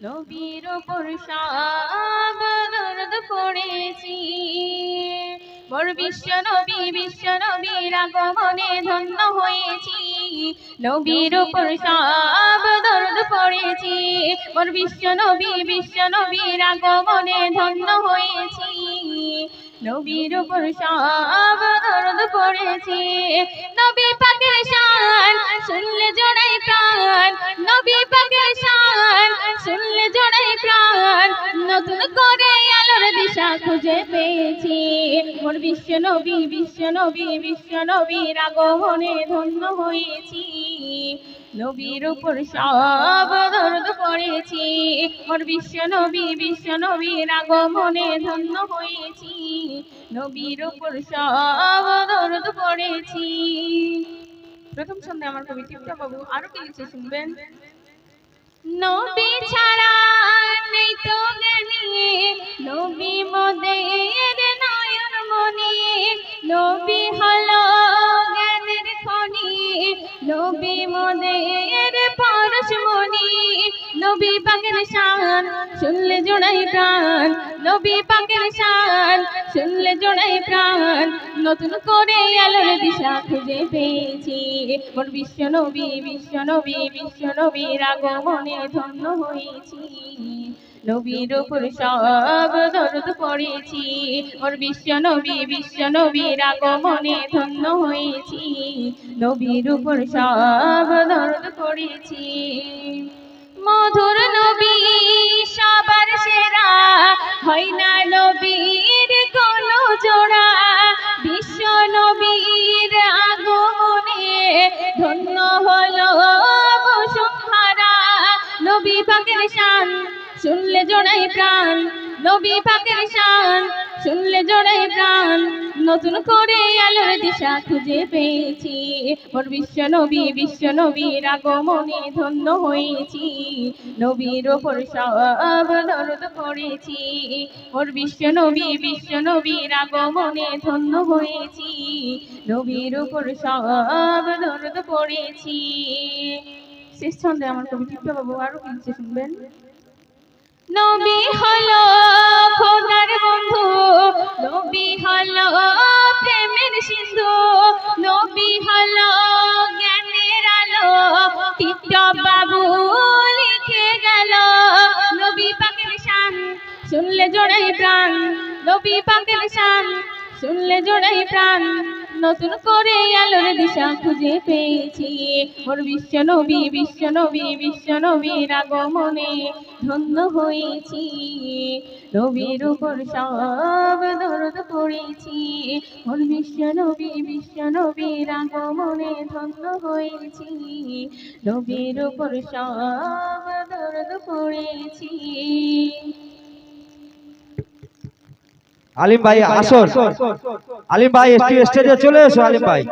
নবীর সব দরদ পড়েছি। মোর বিশ্ব নবী, বিশ্ব নবীর আগমনে ধন্য হয়েছি। নবীর সব দরদ পড়েছি। মোর বিশ্ব নবী, বিশ্ব নবীর আগমনে ধন্য হয়েছি। নবীর সব দরদ পড়েছি। নবী পাকের শান, শুনলে জোড়াই প্রাণ। নবী পেয়েছি মোর বিশ্ব নবী বিশ্ব নবী, বিশ্ব নবীর আগমনে ধন্য হয়েছি। নবীর উপর সব দরদ পড়েছি। মোর বিশ্ব নবী, বিশ্ব নবীর আগমনে ধন্য হয়েছি। নবীর উপর সব দরদ পড়েছি। প্রথম সন্ধ্যে আমার কবি টিপটা বাবু আরও কি লিখছে শুনবেন। নবী ছাড়া হলো জ্ঞানের খনি, নবী মোদের পরশমণি নবী পাকের শান শুনলে জোড়াই প্রাণ, নবী পাকের শান শুনলে জোড়াই প্রাণ, নতুন করে আলোর দিশা খুঁজে পেয়েছি। মোর বিশ্ব নবী বিশ্ব নবী বিশ্ব নবীর আগমনে ধন্য হয়েছি। নবীর উপর সব দরদ পড়েছি। মোর বিশ্ব নবী বিশ্ব নবীর আগমনে ধন্য হয়েছি। নবীর উপর সব দরদ পড়েছি। মধুর নবী সবার সেরা হয় না নবীর কোনো জোড়া? বিশ্ব নবীর আগমনে ধন্য হলো বসুন্ধরা। নবী পাকের শান শুনলে জোড়াই প্রাণ, নবী পাকের শান। শুনলে জোড়াই প্রাণ, নতুন করে আলোর দিশা খুঁজে পেয়েছি। মোর বিশ্ব নবী, বিশ্ব নবীর আগমনে ধন্য হয়েছি। নবীর ওপর সব দরদ পড়েছি। মোর বিশ্ব নবী, বিশ্ব নবীর আগমনে ধন্য হয়েছি। নবীর ওপর সব দরদ পড়েছি। শেষ ছন্দে আমার কবি বাবু কিছু শুনবেন? নবী হলো খোদার বন্ধু, নবী হলো প্রেমের সিন্ধু, নবী হলো জ্ঞানের আলো টিপটপ বাবু লিখে গেল, নবী পাকের শান শুনলে জোড়াই প্রাণ, নবী পাকের শান শুনলে জোড়াই প্রাণ নতুন করে আলোর দিশা খুঁজে পেয়েছি। ওর বিশ্ব নবী বিশ্ব নবী বিশ্ব নবীর আগমনে ধন্য হয়েছি। নবীর উপর সব দরদ পড়েছি। মোর বিশ্ব নবী বিশ্ব নবীর আগমনে ধন্য হয়েছি। নবীর উপর সব দরদ পড়েছি। আলিম ভাই আসর আলিম ভাই স্টেজে চলে এসো আলিম ভাই।